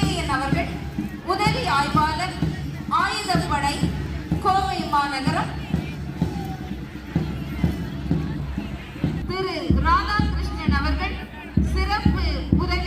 பொன்னிலையன் அவர்கள் உதவி ஆய்வாளர் ஆயுதப்படை கோவை மாநகரம். திரு ராதாகிருஷ்ணன் அவர்கள் சிறப்பு உதவி